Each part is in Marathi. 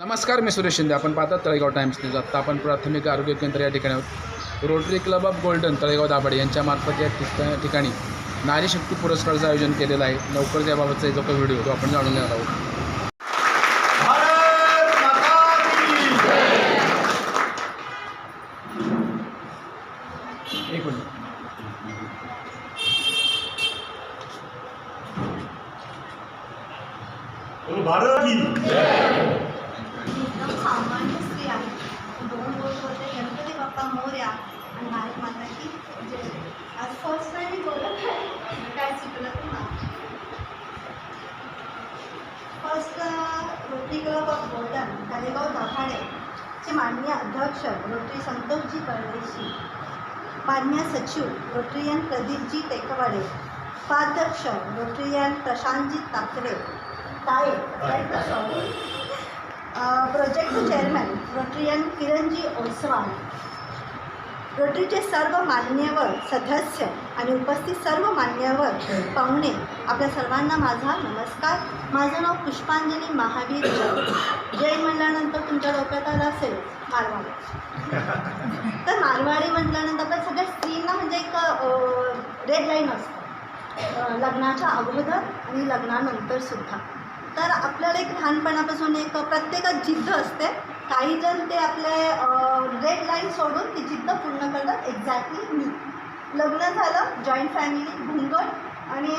नमस्कार मी सुरेश शिंदे. आपण पाहतात तळेगाव टाइम्स न्यूज. आत्ता आपण प्राथमिक आरोग्य केंद्र या ठिकाणी आहोत Rotary Club of Golden Talegaon Dabhade यांच्यामार्फत या ठिका ठिकाणी नारी शक्ती पुरस्काराचं आयोजन केलेलं आहे. लवकरच याबाबतचा जो काही व्हिडिओ तो आपण जाणून घेणार आहोत. भारत सामान्य स्त्री आहे दोन बोलत होते गणपती बाप्पा मोर्या आणि भारत माता की जय. आज फर्स्ट टाइम मी बोलत आहे काय चुकलं ना first Rotary Club of Golden Talegaon Dabhade चे माननीय अध्यक्ष रोटरी संतोषजी परदेशी मान्य सचिव रोटरियन प्रदीपजी टेकवाडे उपाध्यक्ष रोटरियन प्रशांतजी ताकरे ताये project chairman Rotarian Kiranji Oswal रोटरीचे सर्व मान्यवर सदस्य आणि उपस्थित सर्व मान्यवर पाहुणे आपल्या सर्वांना माझा नमस्कार. माझं नाव पुष्पांजली महावीर जय जैन म्हटल्यानंतर तुमच्या डोक्यात आलं असेल मारवाडी. तर मारवाडी म्हटल्यानंतर आपल्या सगळ्या स्त्रींना म्हणजे एक रेड लाईन असतं. लग्नाच्या अगोदर आणि लग्नानंतर सुद्धा. तर आपल्याला एक लहानपणापासून एक प्रत्येकात जिद्द असते. काही जण ते आपले रेड लाईन सोडून ती जिद्द पूर्ण करतात. एक्झॅक्टली मी. लग्न झालं जॉईंट फॅमिली भुंगट आणि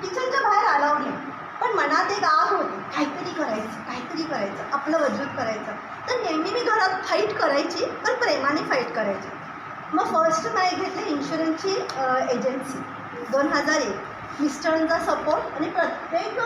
किचनच्या बाहेर आलाव नाही. पण मनात एक आग होती. काहीतरी करायचं काहीतरी करायचं आपलं वजूद करायचं. तर नेहमी मी घरात फाईट करायची पण प्रेमाने फाईट करायची. मग फर्स्ट नाही घेतली इन्शुरन्सची एजन्सी दोन हजार एक. मिस्टरांचा सपोर्ट आणि प्रत्येक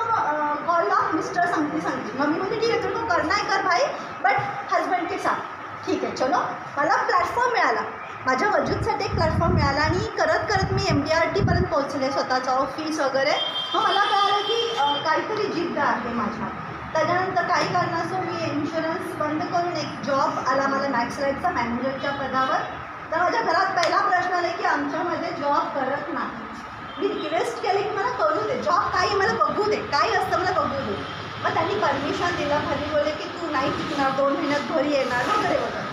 कॉलला मिस्टर सांगते सांगते मम्मी म्हणजे ठीक आहे तुला करना है कर भाई बट हस्बंड के साथ. ठीक आहे चलो. मला प्लॅटफॉर्म मिळाला. माझ्या वजूदसाठी एक प्लॅटफॉर्म मिळाला आणि करत करत मी एम डी आर टीपर्यंत पोहोचले स्वतःचा ऑफिस वगैरे. मग मला कळालं की काहीतरी जिद्द आहे माझ्या. त्याच्यानंतर काही कारणास्तव मी इन्शुरन्स बंद करून एक जॉब आला मला मॅक्स लाईटचा मॅनेजरच्या पदावर. तर माझ्या घरात पहिला प्रश्न आला की आमच्यामध्ये जॉब करत नाही. मी रिक्वेस्ट केली की मला करू दे. जॉब काही मला बघू दे. काही असतं मला बघू दे. मग त्यांनी परमिशन दिलं. घरी बोलले की तू नाही टिकणार दोन महिन्यात घरी येणार. वगैरे वगैरे.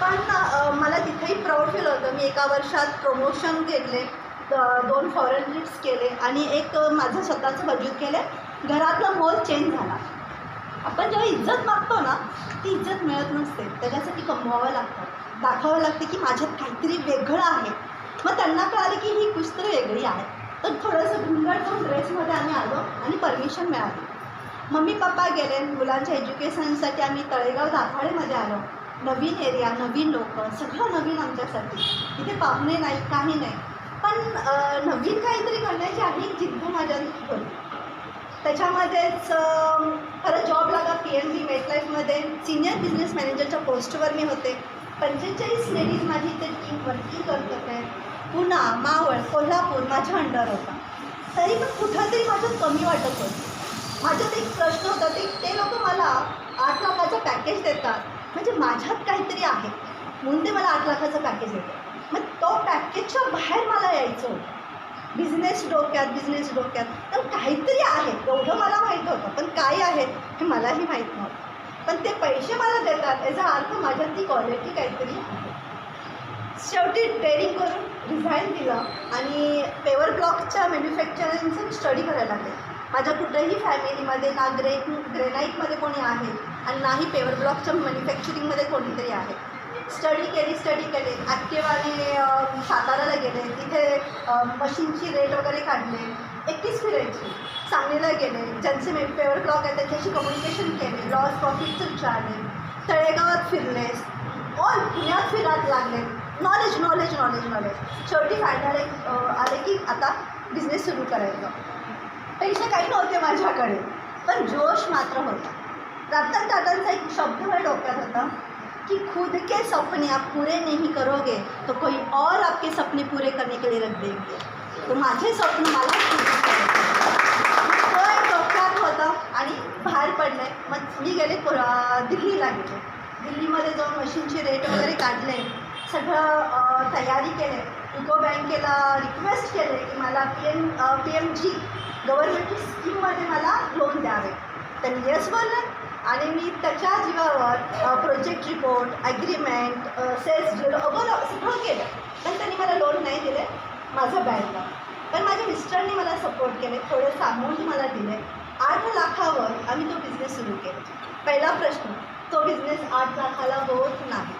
पण मला तिथेही प्राऊड फील होतं. मी एका वर्षात प्रमोशन घेतले. दोन फॉरेन ट्रिप्स केले. आणि एक माझं स्वतःचं बजेट केले. घरातला मोल चेंज झाला. आपण जेव्हा इज्जत मागतो ना ती इज्जत मिळत नसते. त्याच्यासाठी कमवावं लागतं. दाखवावं लागतं की माझ्यात काहीतरी वेगळं आहे. मग त्यांना कळालं की ही कुछ वेगळी आहे. तर थोडंसं घुंगट ड्रेसमध्ये आम्ही आलो आणि परमिशन मिळाली. मम्मी पप्पा गेले मुलांच्या एज्युकेशनसाठी आम्ही तळेगाव दाभाळेमध्ये आलो. नवीन एरिया नवीन लोक सगळं नवीन आमच्यासाठी. इथे पाहुणे नाही काही नाही. पण नवीन काहीतरी करण्याची आहे जिद्द माझ्या होती त्याच्यामध्येच खरं जॉब लागा पी एम बी मेटलाईफमध्ये सिनियर बिझनेस मॅनेजरच्या पोस्टवर मी होते. पंचेचाळीस लेडीज माझी इथे टीम वर्किंग करत होते. पुणा मावळ कोल्हापूर माझ्या अंडर होता. तरी पण कुठंतरी माझं कमी वाटत होतं. माझ्यात एक प्रश्न होता ते ते लोक मला आठ लाखाचं पॅकेज देतात. म्हणजे माझ्यात काहीतरी आहे. म्हणून ते मला आठ लाखाचं पॅकेज येतं मग तो पॅकेजच्या बाहेर मला यायचं होतं. बिझनेस डोक्यात बिझनेस डोक्यात. तर काहीतरी आहे. एवढं मला माहीत होतं. पण काय आहे हे मलाही माहीत नव्हतं. पण ते पैसे मला देतात. याचा अर्थ माझ्यात ती क्वालिटी काहीतरी आहे. शेवटी ट्रेनिंग करून रिझाईन दिलं आणि पेवर ब्लॉकच्या मॅन्युफॅक्चरिंगचं स्टडी करायला लागले. माझ्या कुठल्याही फॅमिलीमध्ये ना ग्रे ग्रेनाईटमध्ये कोणी आहे आणि नाही पेवर ब्लॉकच्या मॅन्युफॅक्चरिंगमध्ये कोणीतरी आहे. स्टडी केली स्टडी केली. ॲक्टिवाने साताराला गेले. तिथे मशीनची रेट वगैरे काढले. एकटीच फिरायची सांगलीला गेले. ज्यांचे मे पेवर ब्लॉक आहे त्यांच्याशी कम्युनिकेशन केले. लॉस प्रॉफिटचं विचारले तळेगावात फिरले. ऑल पुण्यात फिरायला लागले. नॉलेज नॉलेज नॉलेज नॉलेज शेवटी फायनल एक आले की आता बिझनेस सुरू करायचा. पैसे काही नव्हते माझ्याकडे पण जोश मात्र होता. रतन टाटांचा एक शब्द माझ्या डोक्यात होता कि खुद के सपने आप पूरे नहीं करोगे तो कोई और आपके सपने पूरे करने के लिए रख देंगे. तो माझे स्वप्न मला तो एक डोक्यात होता आणि बाहेर पडले मग मी गेले पुरा- दिल्लीला गेले. दिल्लीमध्ये जाऊन मशीनचे रेट वगैरे काढले. सगळं तयारी केले. युको बँकेला रिक्वेस्ट केले की मला P M P M G गव्हर्नमेंटची स्कीममध्ये मला लोन द्यावे. त्यांनी येस बोलले. आणि मी त्याच्या जीवावर project report agreement sales deal अगोदर सगळं केलं. पण त्यांनी मला लोन नाही दिले माझं बँकला पण माझ्या मिस्टरनी मला सपोर्ट केले थोडंसं अमाऊंट मला दिले. आठ लाखावर आम्ही तो बिझनेस सुरू केला. पहिला प्रश्न तो बिझनेस आठ लाखाला होत नाही.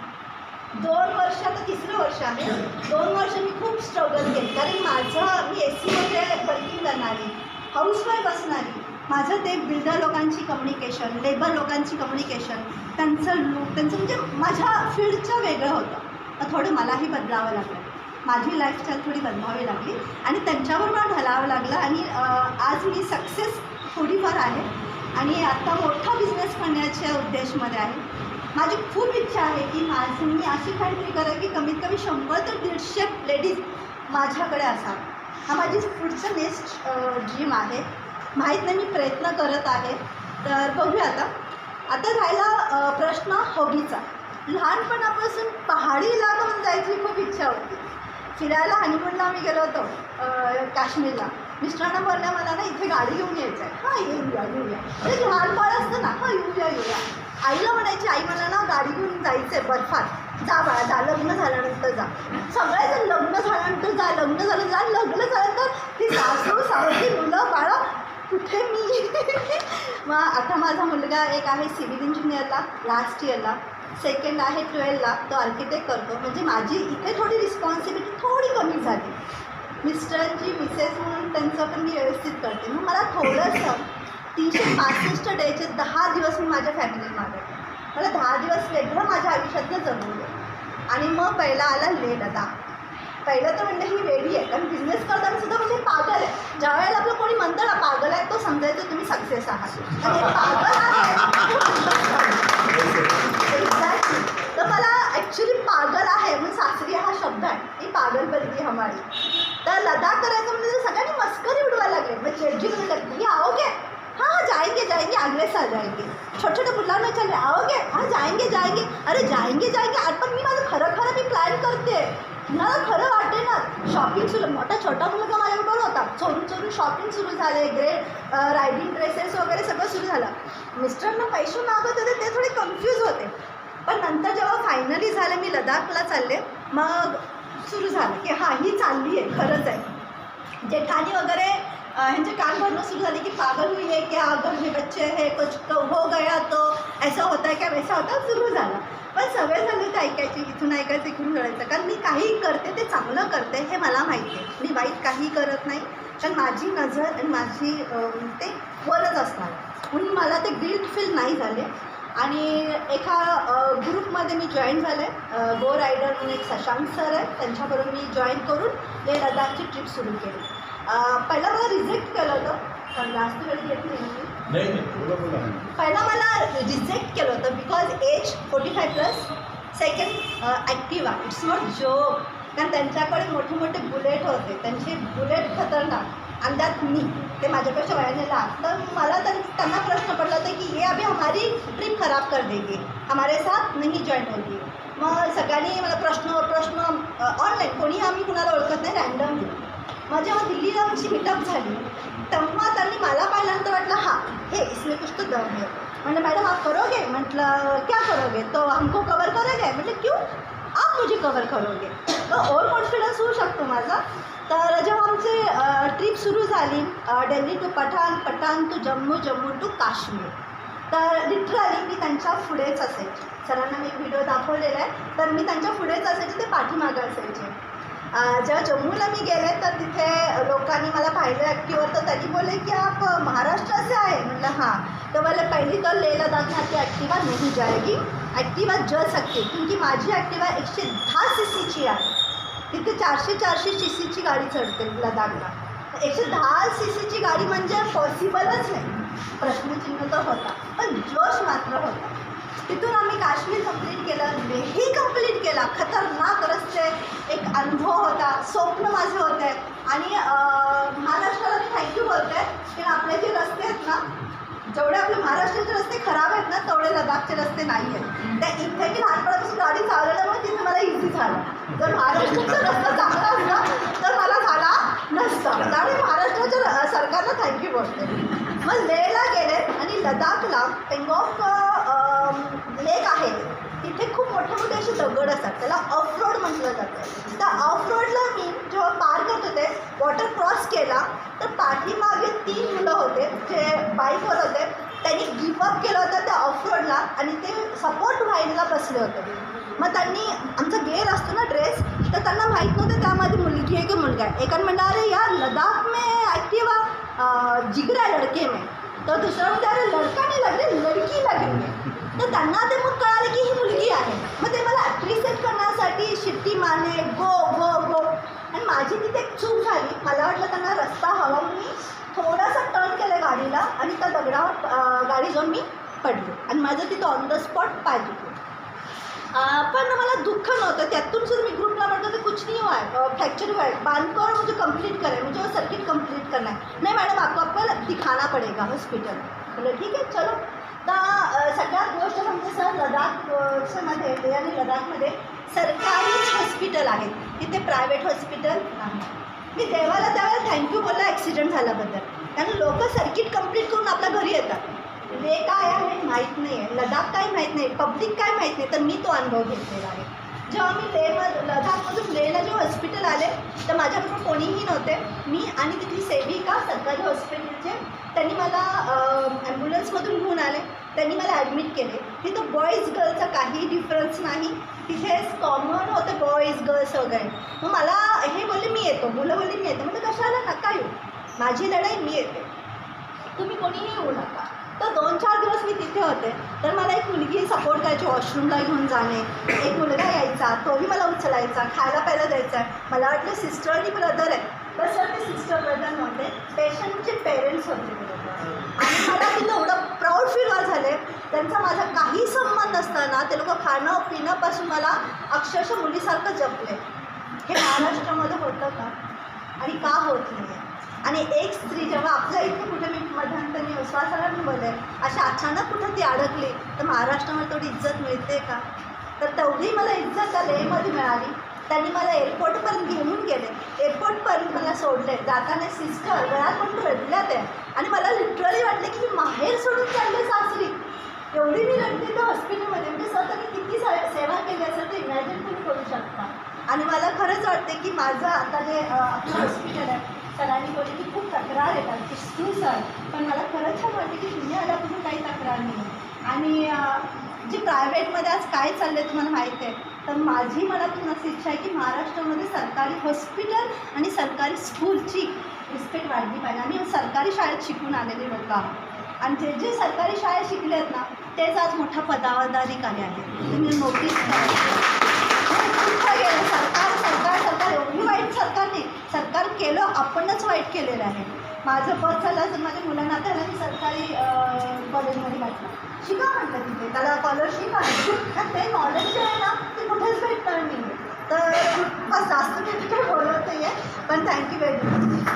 दोन वर्ष आता तिसरं वर्ष आहे दोन वर्ष मी खूप स्ट्रगल केली. कारण माझं मी एस सीमध्ये वर्किंग करणारी हाऊसवाईफ असणारी माझं ते बिल्डर लोकांची कम्युनिकेशन लेबर लोकांची कम्युनिकेशन त्यांचं लूक त्यांचं म्हणजे माझ्या फील्डचं वेगळं होतं. तर थोडं मलाही बदलावं लागलं. माझी लाईफस्टाईल थोडी बदलावी लागली. आणि त्यांच्यावर मला ढलावं लागलं. आणि आज मी सक्सेस थोडीफार आहे. आणि आत्ता मोठा बिझनेस करण्याच्या उद्देशमध्ये आहे. माझी खूप इच्छा आहे की माझी मी अशी काहीतरी करा की कमीत कमी शंभर ते दीडशे लेडीज माझ्याकडे असा हा माझी पुढचं नेक्स्ट ड्रीम आहे. माहीत नाही मी प्रयत्न करत आहे. तर बघूया आता. आता राहिला प्रश्न हॉबीचा लहानपणापासून पहाडी इलाका म्हणून जायची खूप इच्छा होती. फिरायला हनीमूनला आम्ही गेलो होतो काश्मीरला. मिस्टरांना बोलल्या मला ना इथे गाडी घेऊन यायचं आहे हां येऊया येऊया. लहानपण असतं ना. हां येऊया येऊया. आईला म्हणायची आई मला ना गाडी घेऊन जायचं आहे बर्फात. जा बाळा जा लग्न झाल्यानंतर जा. सगळेजण लग्न झाल्यानंतर जा लग्न झालं जा लग्न झाल्यानंतर ती सासू सावती मुलं बाळं कुठे मी? मग आता माझा मुलगा एक आहे सिव्हिल इंजिनियरला लास्ट इयरला सेकंड आहे ट्वेल्थला तो आर्किटेक्ट करतो. म्हणजे माझी इथे थोडी रिस्पॉन्सिबिलिटी थोडी कमी झाली. मिस्टरांची मिसेस म्हणून त्यांचं पण मी व्यवस्थित करते. मग मला थोडंसं तीनशे पासष्ट डेचे दहा दिवस मी माझ्या फॅमिली मागवते मला दहा दिवस वेगळं माझ्या आयुष्यातलं जगवलं. आणि मग पहिला आला लेह लडाख पहिलं तर म्हणजे ही वेडी आहे कारण बिझनेस करताना सुद्धा म्हणजे पागल आहे. ज्या वेळेला आपलं कोणी म्हणतं ना पागल आहे तो समजायचं तुम्ही सक्सेस आहात. आणि पागल तर मला ॲक्च्युली पागल आहे म्हणून सासरी हा शब्द आहे. ही पागल बलगी हमारी. तर लडाख करायचं म्हणजे सगळ्यांनी मस्करी उडवायला लागले. म्हणजे मग जेजी म्हणू लागली आओगे? हाँ हाँ जाएंगे जाएंगे अगले साल जाएंगे। छोटे छोटे मुलांना चले आओगे? हाँ जाएंगे जाएंगे। अरे जाएंगे जाएंगे आज पण मी माझं खरं खरं मी प्लॅन करते। मला खरं वाटते ना। शॉपिंग सुरू मोठा छोटा मुलगा माझ्याबरोबर होता। चोरून चोरून शॉपिंग सुरू झाले ग्रे रायडिंग ड्रेसेस वगैरे सगळं सुरू झालं। मिस्टरांना पैसे मागत होते ते थोडे कन्फ्यूज होते. पण नंतर जेव्हा फायनली झालं मी लडाखला चालले मग सुरू झालं की हां ही चालली आहे खरंच आहे. जेठानी वगैरे ह्यांचे कान भरणं सुरू झाले की पागल हुई है क्या घर हे बच्चे हे कुछ हो गया तो. ऐसा होता है क्या वैसा होता? सुरू झालं. पण सवय झाली ते ऐकायची इथून ऐकायचं इकडून कळायचं. कारण मी काही करते ते चांगलं करते हे मला माहिती आहे. मी वाईट काही करत नाही. कारण माझी नजर आणि माझी ते वरच असणार. म्हणून मला ते गिल्ट फील नाही झाले. आणि एका ग्रुपमध्ये मी जॉईन झाले. गो रायडर म्हणून एक शशांक सर आहे त्यांच्याबरोबर मी जॉईन करून ले लडाखची ट्रिप सुरू केली. पहिला मला रिजेक्ट केलं होतं जास्त वेळ घेत नाही पहिला मला रिजेक्ट केलं होतं because age forty five plus second Activa it's not joke कारण त्यांच्याकडे मोठे मोठे बुलेट होते. त्यांचे बुलेट खतरनाक. आणि त्यात मी ते माझ्यापेक्षा वयाने लहान तर मला त्यां त्यांना प्रश्न पडला होता की ये अभी हमारी ट्रिप खराब कर देगी. हमारे साथ नहीं जॉईन होगी. मग सगळ्यांनी मला प्रश्न प्रश्न ऑनलाईन कोणी आम्ही कुणाला ओळखत नाही रँडमली माझ्या दिल्लीला आमची मिटअप झाली. तेव्हा त्यांनी मला पाहिल्यानंतर वाटलं हां हे इसमें कुछ तो दम है म्हणजे मॅडम आप करोगे? म्हटलं क्या करोगे? तो हमको कवर करोगे? म्हटलं क्यू? आप मुझे कवर करोगे. तर ओवर कॉन्फिडन्स होऊ शकतो माझा. तर जेव्हा आमची ट्रिप सुरू झाली Delhi to Pathan Pathan to Jammu Jammu to Kashmir. तर लिटरली मी त्यांच्या पुढेच असायचे. सरांना मी व्हिडिओ दाखवलेला आहे. तर मी त्यांच्या पुढेच असायचे ते पाठीमागं असायचे. जेव्हा जम्मूला मी गेले तर तिथे लोकांनी मला पाहिलं ॲक्टिवर तर त्यांनी बोलले की आप महाराष्ट्राचे आहे म्हटलं हां. तर मला पहिली तर लेह लडाख की ॲक्टिवा नहीं जाएगी ॲक्टिवा जळ सकते क्योंकि माझी ॲक्टिवा एकशे दहा सी सीची आहे. तिथे चारशे चारशे सी सीची गाडी चढते लदाखला एकशे दहा सी सीची गाडी म्हणजे पॉसिबलच नाही. प्रश्नचिन्ह तर होता पण जोश मात्र होता. तिथून आम्ही काश्मीर कंप्लीट केलं लेही कंप्लीट केला. खतरनाक रस्ते एक अनुभव होता स्वप्न माझे होते. आणि महाराष्ट्राला मी थँक्यू बोलते की आपले जे रस्ते आहेत ना जेवढे आपले महाराष्ट्राचे रस्ते खराब आहेत ना तेवढे लडाखचे रस्ते नाही आहेत त्या इथे मी लहानपणापासून गाडी चालवल्यामुळे तिथे मला इझी झालं. जर महाराष्ट्राचा रस्ता चांगला असला तर मला झाला नसता. त्यामुळे महाराष्ट्राच्या सरकारला थँक्यू बोलते. मग लेहला गेले आणि लडाखला पेंगॉक लेक आहे. तिथे खूप मोठे मोठे असे दगड असतात. त्याला ऑफ रोड म्हटलं जातं. त्या ऑफ रोडला मी जेव्हा पार करत होते वॉटर क्रॉस केला तर पाठीमागे तीन मुलं होते जे बाईकवर होते. त्यांनी गिवअप केलं होतं त्या ऑफ रोडला आणि ते सपोर्ट व्हायला बसले होते. मग त्यांनी आमचा गेअर असतो ना ड्रेस तर त्यांना माहीत नव्हतं त्यामध्ये मुलगी आहे की मुलगा आहे. एकाने म्हणलं अरे यार लडाख मे ॲक्टिवा जिगरा लड़के मे. तर दुसरा म्हणजे अरे लडका नाही लागले लडकी लागली तर त्यांना ते मग कळालं की ही मुलगी आहे. मग ते मला ॲप्रिशिएट करण्यासाठी शिट्टी मारणे गो गो गो. आणि माझी तिथे एक चूक झाली. मला वाटलं त्यांना रस्ता हवा मी थोडासा टर्न केलं गाडीला आणि त्या दगडावर गाडी जाऊन मी पडली. आणि माझं तिथं ऑन द स्पॉट पाय पण मला दुःख नव्हतं. त्यातून सुद्धा मी ग्रुपला म्हणतो तर कुछ नाही हुआ है. फ्रैक्चर हुआ है. बांध कर मुझे कंप्लीट करें. मुझे वो सर्किट कंप्लीट करना है. नहीं मैडम आपको आपको दिखाना पड़ेगा हॉस्पिटल बोले ठीक आहे चलो. तर सगळ्यात गोष्ट म्हणजे सर लडाखमध्ये मध्ये आणि लडाखमध्ये सरकारीच हॉस्पिटल आहेत तिथे प्रायव्हेट हॉस्पिटल नाही. मी देवाला त्यावेळेला थँक्यू बोलला ॲक्सिडेंट झाल्याबद्दल. कारण लोक सर्किट कंप्लीट करून आपल्या घरी येतात. ले काय आहे माहीत नाही आहे. लडाख काय माहीत नाही पब्लिक काय माहीत नाही तर मी तो अनुभव घेतलेला आहे. जेव्हा मी लेह लडाखमधून लेहला जेव्हा हॉस्पिटल आले तर माझ्याबरोबर कोणीही नव्हते. मी आणि तिथली सेविका सरकारी हॉस्पिटलचे त्यांनी मला ॲम्ब्युलन्समधून घेऊन आले. त्यांनी मला ॲडमिट केले. तिथं बॉईज गर्लचा काही डिफरन्स नाही. तिथे कॉमन होतं बॉईज गर्ल्स वगैरे. मग मला हे बोलले मी येतो. मुलं बोलली मी येते. म्हणजे कशाला नका येऊ. माझी लढाई मी येते. तुम्ही कोणीही येऊ नका. तर दोन चार दिवस मी तिथे होते. तर मला एक मुलगी सपोर्ट करायची वॉशरूमला घेऊन जाणे. एक मुलगा यायचा तोही मला उचलायचा खायला प्यायला द्यायचा. मला वाटलं सिस्टर आणि ब्रदर आहे. तर सर ते सिस्टर ब्रदर नव्हते. पेशंटचे पेरेंट्स होते आणि मला तिथं एवढं प्राऊड फील झाले. त्यांचा माझा काही संबंध असताना ते लोक खाणं पिणंपासून मला अक्षरशः मुलीसारखं जपले. हे महाराष्ट्रामध्ये होतं का? आणि का होत नाही आणि एक स्त्री जेव्हा आपल्या इथे कुठे मी बोलले अशा अचानक कुठं ती अडकली तर महाराष्ट्रामध्ये तेवढी इज्जत मिळते का? तर तेवढी मला इज्जत त्या लेमध्ये मिळाली. त्यांनी मला एअरपोर्टपर्यंत घेऊन गेले. एअरपोर्टपर्यंत मला सोडले. जाताना सिस्टर गळ्यात पण रडल्या त्या. आणि मला लिटरली वाटले की मी माहेर सोडून चालले सासरी. एवढी मी रडली त्या हॉस्पिटलमध्ये म्हणजे सर किती से- सेवा केली असेल ते इमॅजिन तुम्ही करू शकता. आणि मला खरंच वाटते की माझं आता जे हॉस्पिटल आहे. सरांनी बोलले की खूप तक्रार येतात की तू सर पण मला खरंच छान वाटते की तुम्ही आल्यापासून काही तक्रार नाही. आणि जे प्रायव्हेटमध्ये आज काय चाललं आहे तुम्हाला माहीत आहे? तर माझी मला अशी इच्छा आहे की महाराष्ट्रामध्ये सरकारी हॉस्पिटल आणि सरकारी स्कूलची रिस्पेक्ट वाढली पाहिजे. आम्ही सरकारी शाळेत शिकून आलेले लोक आहोत. आणि जे जे सरकारी शाळेत शिकले आहेत ना तेच आज मोठ्या पदावर अधिकारी आहेत तुम्ही नोटीस कुठं गेलं सरकार सरकार सरकार एवढी वाईट सरकार नाही. सरकार केलं आपणच वाईट केलेलं आहे. माझं बस झालं तर माझ्या मुलांना त्याला मी सरकारी कॉलेजमध्ये घातलं. शिका म्हटलं तिथे. त्याला स्कॉलरशिप आहे. आणि ते नॉलेज जे आहे ना ते कुठेच भेटणार नाही तर बस जास्त मी तिथे बोलवते आहे पण थँक्यू व्हेरी मच